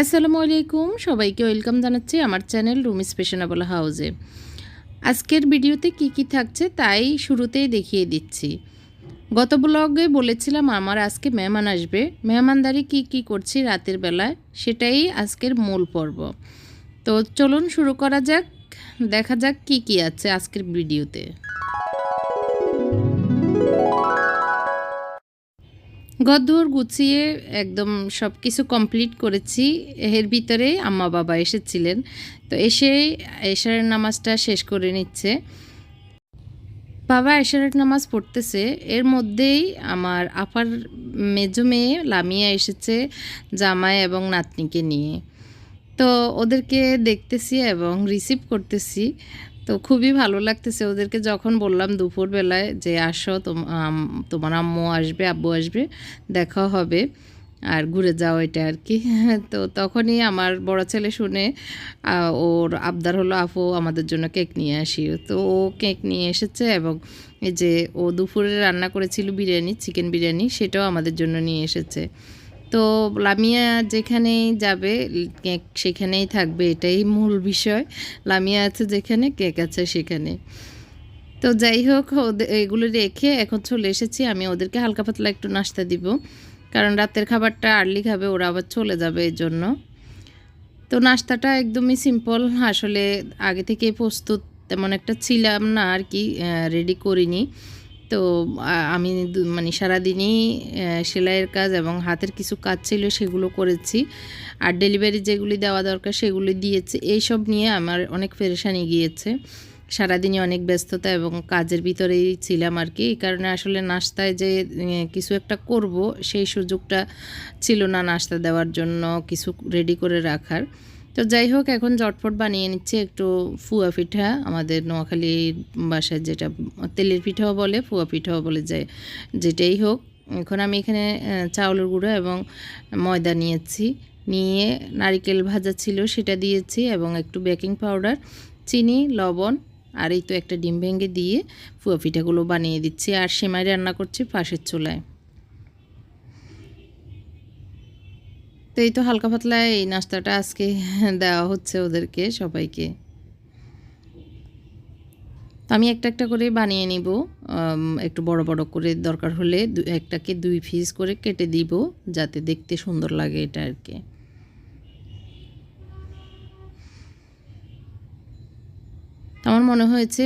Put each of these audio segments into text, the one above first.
আসসালামু আলাইকুম। সবাইকে ওয়েলকাম জানাচ্ছি আমার চ্যানেল রুম স্পেশনাবল হাউসে আজকের ভিডিওতে কি কি থাকছে তাই শুরুতেই দেখিয়ে দিচ্ছি। গত ব্লগে বলেছিলাম আমার আজকে মেহমান আসবে। মেহমানদারি কি কি করছি রাতের বেলায় সেটাই আজকের মূল পর্ব। তো চলুন শুরু করা যাক। দেখা যাক কি কি আছে আজকের ভিডিওতে। গদ্দর গুছিয়ে একদম সব কিছু কমপ্লিট করেছি। এর ভিতরে আম্মা বাবা এসেছিলেন। তো এসে এশারের নামাজটা শেষ করে নিচ্ছে। বাবা এশারের নামাজ পড়তেছে। এর মধ্যেই আমার আপার মেজো মেয়ে লামিয়া এসেছে জামাই এবং নাতনিকে নিয়ে। তো ওদেরকে দেখতেছি এবং রিসিভ করতেছি। তো খুবই ভালো লাগতেছে ওদেরকে যখন বললাম দুপুরবেলায় যে আসো তোমার আম্মু আসবে, আব্বু আসবে, দেখা হবে আর ঘুরে যাও এটা আর কি। তো তখনই আমার বড় ছেলে শুনে ওর আবদার হলো, আপু, আমাদের জন্য কেক নিয়ে আসি তো ও কেক নিয়ে এসেছে এবং এই যে ও দুপুরে রান্না করেছিল বিরিয়ানি, চিকেন বিরিয়ানি, সেটাও আমাদের জন্য নিয়ে এসেছে। তো লামিয়া যেখানেই যাবে কেক সেখানেই থাকবে, এটাই মূল বিষয়। লামিয়া আছে যেখানে কেক আছে সেখানে। তো যাই হোক এগুলো রেখে এখন চলে এসেছি। আমি ওদেরকে হালকা পাতলা একটু নাস্তা দিব। কারণ রাতের খাবারটা আর্লি খাবে, ওরা আবার চলে যাবে এই জন্য তো নাস্তাটা একদমই সিম্পল আসলে আগে থেকে প্রস্তুত, তেমন একটা ছিলাম না আর কি রেডি করিনি। তো আমি মানে সারাদিনই সেলাইয়ের কাজ এবং হাতের কিছু কাজ ছিল সেগুলো করেছি। আর ডেলিভারি যেগুলি দেওয়া দরকার সেগুলি দিয়েছে। এইসব নিয়ে আমার অনেক পেরেশানি গিয়েছে। সারাদিনই অনেক ব্যস্ততা এবং কাজের ভিতরেই ছিলাম আর কি। এই কারণে আসলে নাস্তায় যে কিছু একটা করব সেই সুযোগটা ছিল না নাস্তা দেওয়ার জন্য কিছু রেডি করে রাখার। তো যাই হোক, এখন জটফট বানিয়ে নিচ্ছে একটু ফুয়া পিঠা। আমাদের নোয়াখালীর বাসায় যেটা তেলের পিঠাও বলে, ফুয়া পিঠাও বলে যায় যেটাই হোক। এখন আমি এখানে চাউলের গুঁড়ো এবং ময়দা নিয়েছি। নিয়ে নারিকেল ভাজা ছিল, সেটা দিয়েছি এবং একটু বেকিং পাউডার, চিনি, লবণ আর এই তো একটা ডিম ভেঙে দিয়ে ফুয়া পিঠাগুলো বানিয়ে দিচ্ছি। আর সেমাই রান্না করছি পাশের চুলায়। তো এই তো হালকা পাতলা এই নাস্তাটা আজকে দেওয়া হচ্ছে ওদেরকে, সবাইকে। তো আমি একটা একটা করে বানিয়ে নিব। একটু বড় বড় করে দরকার হলে একটাকে দুই পিস করে কেটে দিব, যাতে দেখতে সুন্দর লাগে এটা আর কি। আমার মনে হয়েছে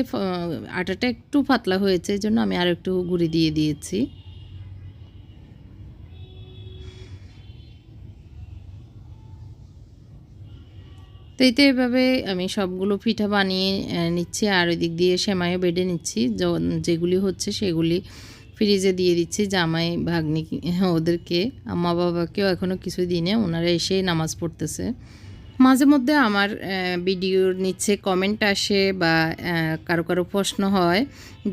আটাটা একটু পাতলা হয়েছে এই জন্য আমি আর একটু গুঁড়ি দিয়ে দিয়েছি। তো এতে এভাবে আমি সবগুলো পিঠা বানিয়ে নিচ্ছি। আর ওই দিক দিয়ে সেমাইও বেডে নিচ্ছি। যেগুলি হচ্ছে সেগুলি ফ্রিজে দিয়ে দিচ্ছি। জামাই, ভাগ্নি ওদেরকে মা বাবাকেও এখনও কিছু দিনে ওনারা এসেই নামাজ পড়তেছে। মাঝে মধ্যে আমার ভিডিওর নিচে কমেন্ট আসে বা কারও কারও প্রশ্ন হয়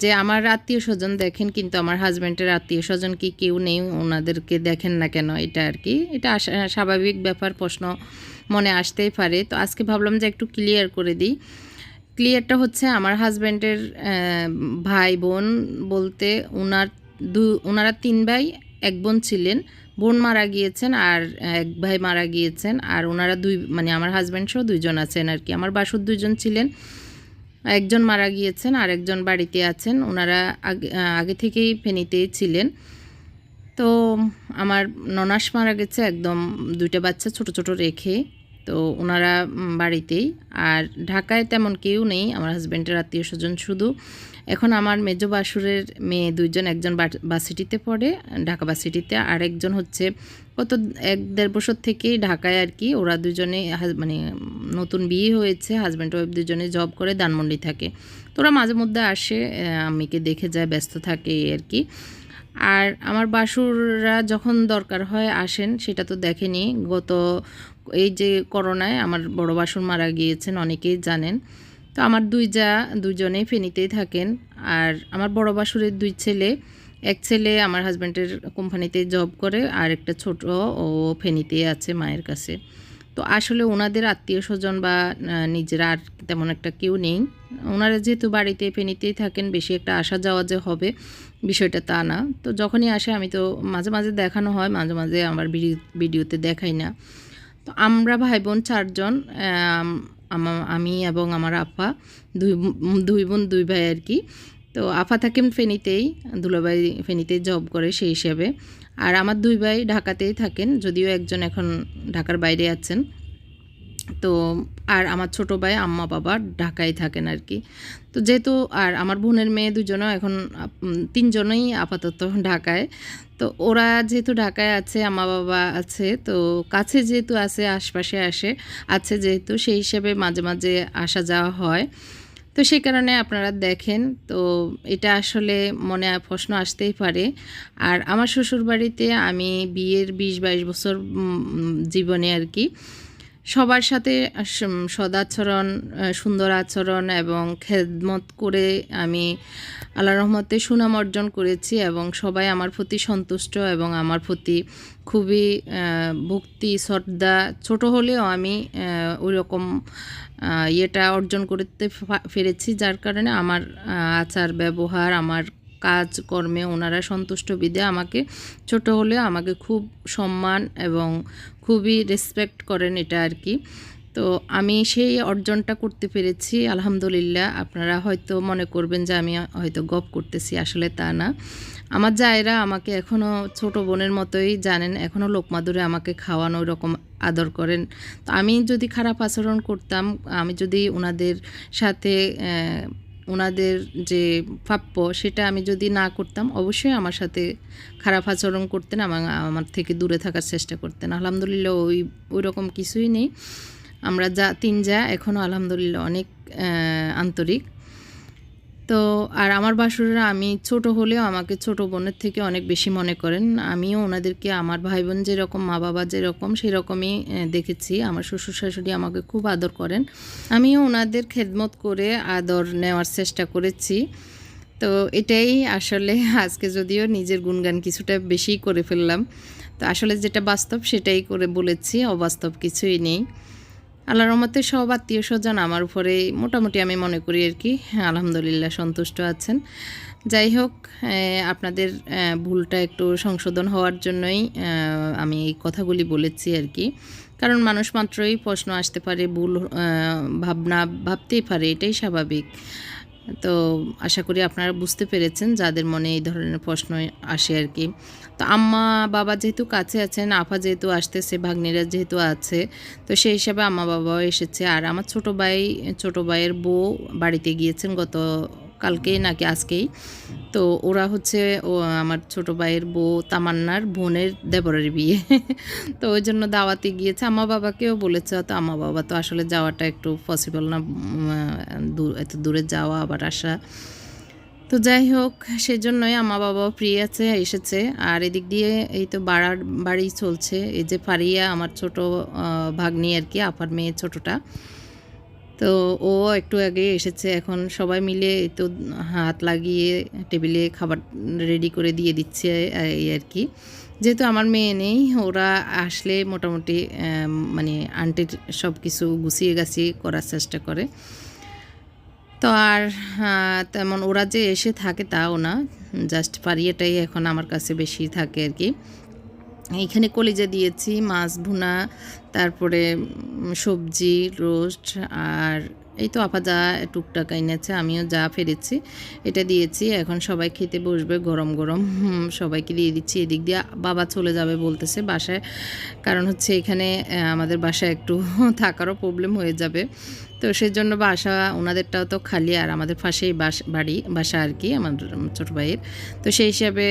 যে, আমার আত্মীয় স্বজন দেখেন কিন্তু আমার হাজব্যান্ডের আত্মীয় স্বজন কি কেউ নেই? ওনাদেরকে দেখেন না কেন? এটা আর কি। এটা স্বাভাবিক ব্যাপার, প্রশ্ন মনে আসতেই পারে। তো আজকে ভাবলাম যে একটু ক্লিয়ার করে দিই। ক্লিয়ারটা হচ্ছে আমার হাজব্যান্ডের ভাই বোন বলতে ওনার দু ওনারা তিন ভাই এক বোন ছিলেন, বোন মারা গিয়েছেন আর এক ভাই মারা গিয়েছেন আর ওনারা দুই মানে আমার হাজব্যান্ড সহ দুইজন আছেন আর কি। আমার বাসুর দুইজন ছিলেন, একজন মারা গিয়েছেন আর একজন বাড়িতে আছেন। ওনারা আগে আগে থেকেই ফেনীতেই ছিলেন। তো আমার ননাস মারা গেছে, একদম দুইটা বাচ্চা ছোট ছোট রেখে তো ওনারা বাড়িতেই। আর ঢাকায় তেমন কেউ নেই, আমার হাজব্যান্ডের আত্মীয় স্বজন শুধু। এখন আমার মেজ বাসুরের মেয়ে দুইজন, একজন বাসিটিতে পড়ে, ঢাকা বাসিটিতে। আর একজন হচ্ছে কত এক দেড় বছর থেকেই ঢাকায় আর কি। ওরা দুজনে মানে নতুন বিয়ে হয়েছে, হাজব্যান্ড ওয়াইফ দুজনে জব করে দানমন্ডি থাকে। তো ওরা মাঝে মধ্যে আসে আমিকে দেখে যায়, ব্যস্ত থাকে আর কি। আর আমার বাসুররা যখন দরকার হয় আসেন, সেটা তো দেখেনি। গত এই যে করোনায় আমার বড় বাসুর মারা গিয়েছেন, অনেকেই জানেন। তো আমার দুই যা, দুজনেই ফেনীতেই থাকেন। আর আমার বড় বাসুরের দুই ছেলে, এক ছেলে আমার হাজব্যান্ডের কোম্পানিতে জব করে, আর একটা ছোট ও ফেনীতেই আছে মায়ের কাছে। তো আসলে ওনাদের আত্মীয় স্বজন বা নিজেরা আর তেমন একটা কেউ নেই। ওনারা যেহেতু বাড়িতে ফেনীতেই থাকেন, বেশি একটা আসা যাওয়া যে হবে, বিষয়টা তা না। তো যখনই আসে, আমি তো মাঝে মাঝে দেখানো হয়, মাঝে মাঝে আমার ভিডিওতে দেখাই না। তো আমরা ভাই বোন চারজন আম, এবং আমার আপা দুই দুই বোন দুই ভাই আর কি। তো আফা থাকেন ফেনীতেই দুলাভাই ফেনীতেই জব করে সেই হিসাবে। আর আমার দুই ভাই ঢাকাতেই থাকেন যদিও একজন এখন ঢাকার বাইরে আছেন। তো আর আমার ছোট ভাই আম্মা বাবা ঢাকায় থাকেন আর কি। তো যেহেতু আর আমার বোনের মেয়ে দুজনও এখন তিনজনই আপাতত ঢাকায়। তো ওরা যেহেতু ঢাকায় আছে, আম্মা বাবা আছে, তো কাছে যেহেতু আছে, আশপাশে আসে, আছে যেহেতু, সেই হিসেবে মাঝে মাঝে আসা যাওয়া হয়। তো সেই কারণে আপনারা দেখেন, তো এটা আসলে মনে প্রশ্ন আসতেই পারে। আর আমার শ্বশুরবাড়িতে আমি বিয়ের বিশ বাইশ বছর জীবনে আর কি সবার সাথে সদাচরণ সুন্দর আচরণ এবং খেদমত করে আমি আল্লাহ রহমতে সুনাম অর্জন করেছি এবং সবাই আমার প্রতি সন্তুষ্ট এবং আমার প্রতি খুবই ভক্তি, শ্রদ্ধা। ছোট হলেও আমি ওই রকম ইয়েটা অর্জন করতে পেরেছি যার কারণে আমার আচার ব্যবহার আমার কাজকর্মে ওনারা সন্তুষ্ট বিদে আমাকে ছোট হলেও আমাকে খুব সম্মান এবং খুবই রেসপেক্ট করেন এটা আর কি। তো আমি সেই অর্জনটা করতে পেরেছি, আলহামদুলিল্লাহ। আপনারা হয়তো মনে করবেন যে আমি হয়তো গপ করতেছি, আসলে তা না। আমার জায়েরা আমাকে এখনও ছোট বোনের মতোই জানেন এখনও লোকমাদুরে আমাকে খাওয়ানো রকম আদর করেন। তো আমি যদি খারাপ আচরণ করতাম, আমি যদি ওনাদের সাথে ওনাদের যে প্রাপ্য, সেটা আমি যদি না করতাম, অবশ্যই আমার সাথে খারাপ আচরণ করতেন এবং আমার থেকে দূরে থাকার চেষ্টা করতেন। আলহামদুলিল্লাহ ওই ওই রকম কিছুই নেই। আমরা যা, তিন যা এখনও আলহামদুলিল্লাহ অনেক আন্তরিক। তো আর আমার বাসুরেরা, আমি ছোট হলেও আমাকে ছোট বোনের থেকে অনেক বেশি মনে করেন। আমিও ওনাদেরকে, আমার ভাই বোন যেরকম, মা বাবা যেরকম, সেরকমই দেখেছি। আমার শ্বশুর শাশুড়ি আমাকে খুব আদর করেন। আমিও ওনাদের খেদমত করে আদর নেওয়ার চেষ্টা করেছি। তো এটাই আসলে, আজকে যদিও নিজের গুণগান কিছুটা বেশি করে ফেললাম। তো আসলে যেটা বাস্তব সেটাই করে বলেছি, অবাস্তব কিছুই নেই। আল্লাহর রহমতে সব আত্মীয় স্বজন আমার উপরে মোটামুটি আমি মনে করি আর কি হ্যাঁ, আলহামদুলিল্লাহ সন্তুষ্ট আছেন। যাই হোক আপনাদের ভুলটা একটু সংশোধন হওয়ার জন্যই আমি এই কথাগুলি বলেছি আর কি। কারণ মানুষ মাত্রই প্রশ্ন আসতে পারে ভুল ভাবনা ভাবতেই পারে এটাই স্বাভাবিক। তো আশা করি আপনারা বুঝতে পেরেছেন, যাদের মনে এই ধরনের প্রশ্ন আসে আর কি। তো আম্মা, বাবা যেহেতু কাছে আছেন আফা যেহেতু আসতেছে, ভাগ্নিরা যেহেতু আছে, তো সেই হিসাবে আম্মা, বাবাও এসেছে। আর আমার ছোটো ভাই, ছোটো ভাইয়ের বউ বাড়িতে গিয়েছেন গত কালকেই নাকি আজকেই। তো ওরা হচ্ছে, ও আমার ছোট ভাইয়ের বউ তামান্নার বোনের দেবরের বিয়ে। তো ওই জন্য দাওয়াতে গিয়েছে। আমা বাবাকেও বলেছে, তো আমা বাবা তো আসলে যাওয়াটা একটু পসিবল না। এত দূরে যাওয়া আবার আসা। তো যাই হোক, সেজন্যই আমার বাবাও ফ্রি আছে, এসেছে। আর এদিক দিয়ে এই তো বাড়ার বাড়ি চলছে। এই যে ফারিয়া, আমার ছোট ভাগ্নি আর কি, আপার মেয়ে ছোটটা। তো ও একটু আগে এসেছে, এখন সবাই মিলে তো হাত লাগিয়ে টেবিলে খাবার রেডি করে দিয়ে দিচ্ছে, এই আর কি। যেহেতু আমার মেয়ে নেই, ওরা আসলে মোটামুটি মানে আন্টির সব কিছু গুছিয়ে গাছিয়ে করার চেষ্টা করে। তো আর তেমন ওরা যে এসে থাকে তাও না জাস্ট পারিয়েটাই এখন আমার কাছে বেশি থাকে আর কি। এইখানে কলিজা দিয়েছি, মাছ ভুনা, তারপরে সবজি, রোস্ট, আর এই তো আপা যা টুকটাক এনেছে, আমিও যা ফেরেছি, এটা দিয়েছি। এখন সবাই খেতে বসবে গরম গরম সবাইকে দিয়ে দিচ্ছি এদিক দিয়ে। বাবা চলে যাবে বলতেছে বাসায়, কারণ হচ্ছে এখানে আমাদের বাসায় একটু থাকারও প্রবলেম হয়ে যাবে। তো সেই জন্য বাসা ওনাদেরটাও তো খালি আর আমাদের পাশেই বাস বাড়ি, বাসা আর কি আমার ছোটো ভাইয়ের। তো সেই হিসাবে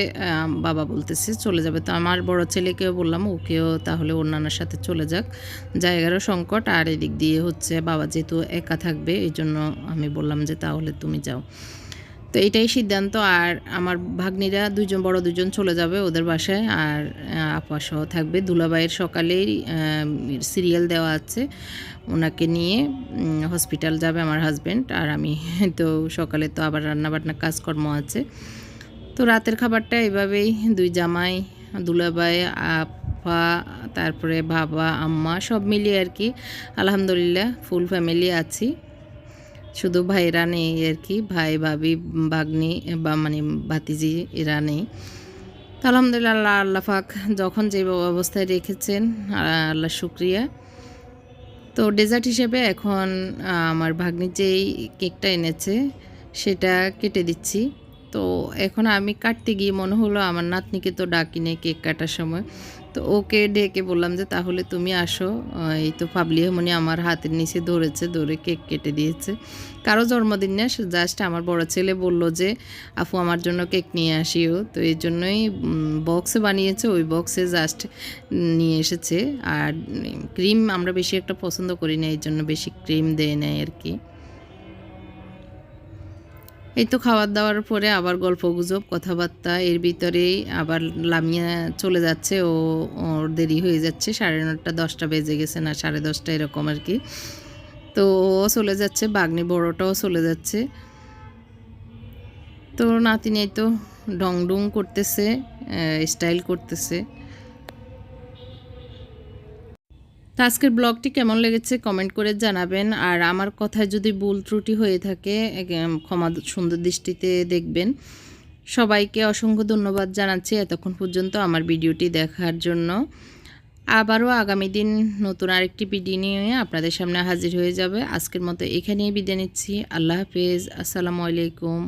বাবা বলতেছে চলে যাবে। তো আমার বড় ছেলেকেও বললাম, ওকেও তাহলে অন্যান্য সাথে চলে যাক। জায়গারও সংকট, আর এদিক দিয়ে হচ্ছে বাবা যেহেতু একা থাকবে এই জন্য আমি বললাম যে তাহলে তুমি যাও। তো এটাই সিদ্ধান্ত। আর আমার ভাগ্নিরা দুজন বড় দুজন চলে যাবে ওদের বাসায়। আর আপা সহ থাকবে। দুলাবাইয়ের সকালেই সিরিয়াল দেওয়া আছে। ওনাকে নিয়ে হসপিটাল যাবে আমার হাজব্যান্ড আর আমি তো সকালে তো আবার রান্নাবান্না কাজকর্ম আছে। তো রাতের খাবারটা এভাবেই দুই জামাই, দুলাভাই, আপা, তারপরে বাবা, আম্মা সব মিলিয়ে আর কি। আলহামদুলিল্লাহ ফুল ফ্যামিলি আছি। শুধু ভাইরা নেই আর কি, ভাই, ভাবি, ভাগ্নি বা মানে ভাতিজি এরা নেই। তো আলহামদুলিল্লাহ, আল্লাহ পাক যখন যে অবস্থায় রেখেছেন আল্লাহ শুক্রিয়া। তো ডেজার্ট হিসেবে এখন আমার ভাগ্নি যেই কেকটা এনেছে, সেটা কেটে দিচ্ছি। তো এখন আমি কাটতে গিয়ে মনে হলো, আমার নাতনিকে তো ডাকিনি কেক কাটার সময়। তো ওকে ডেকে বললাম যে, তাহলে তুমি আসো। এই তো পাবলি মনি আমার হাতের নিচে ধরেছে, ধরে কেক কেটে দিয়েছে। কারও জন্মদিন না জাস্ট আমার বড় ছেলে বলল যে, আপু, আমার জন্য কেক নিয়ে আসিও। তো এই জন্যই বক্সে বানিয়েছে, ওই বক্সে জাস্ট নিয়ে এসেছে। আর ক্রিম আমরা বেশি একটা পছন্দ করি না, এই জন্য বেশি ক্রিম দেয় নেয় আর কি। এই তো খাবার দাওয়ার পরে আবার গল্প গুজব কথাবার্তা, এর ভিতরেই আবার লামিয়া চলে যাচ্ছে। ও, ওর দেরি হয়ে যাচ্ছে, সাড়ে নটা দশটা বেজে গেছে না, সাড়ে দশটা এরকম আর কি। তো ও চলে যাচ্ছে, বাগনি বড়টাও চলে যাচ্ছে। তো নাতিনি তো ডং ডুং করতেছে স্টাইল করতেছে। তো আজকের ব্লগটি কেমন লেগেছে কমেন্ট করে জানাবেন। আর আমার কথায় যদি ভুল ত্রুটি হয়ে থাকে ক্ষমা সুন্দর দৃষ্টিতে দেখবেন। সবাইকে অসংখ্য ধন্যবাদ জানাচ্ছি এতক্ষণ পর্যন্ত আমার ভিডিওটি দেখার জন্য। আবারও আগামী দিন নতুন আরেকটি ভিডিও নিয়ে আপনাদের সামনে হাজির হয়ে যাবে। আজকের মতো এখানেই বিদায় নিচ্ছি। আল্লাহ হাফেজ। আসসালামু আলাইকুম।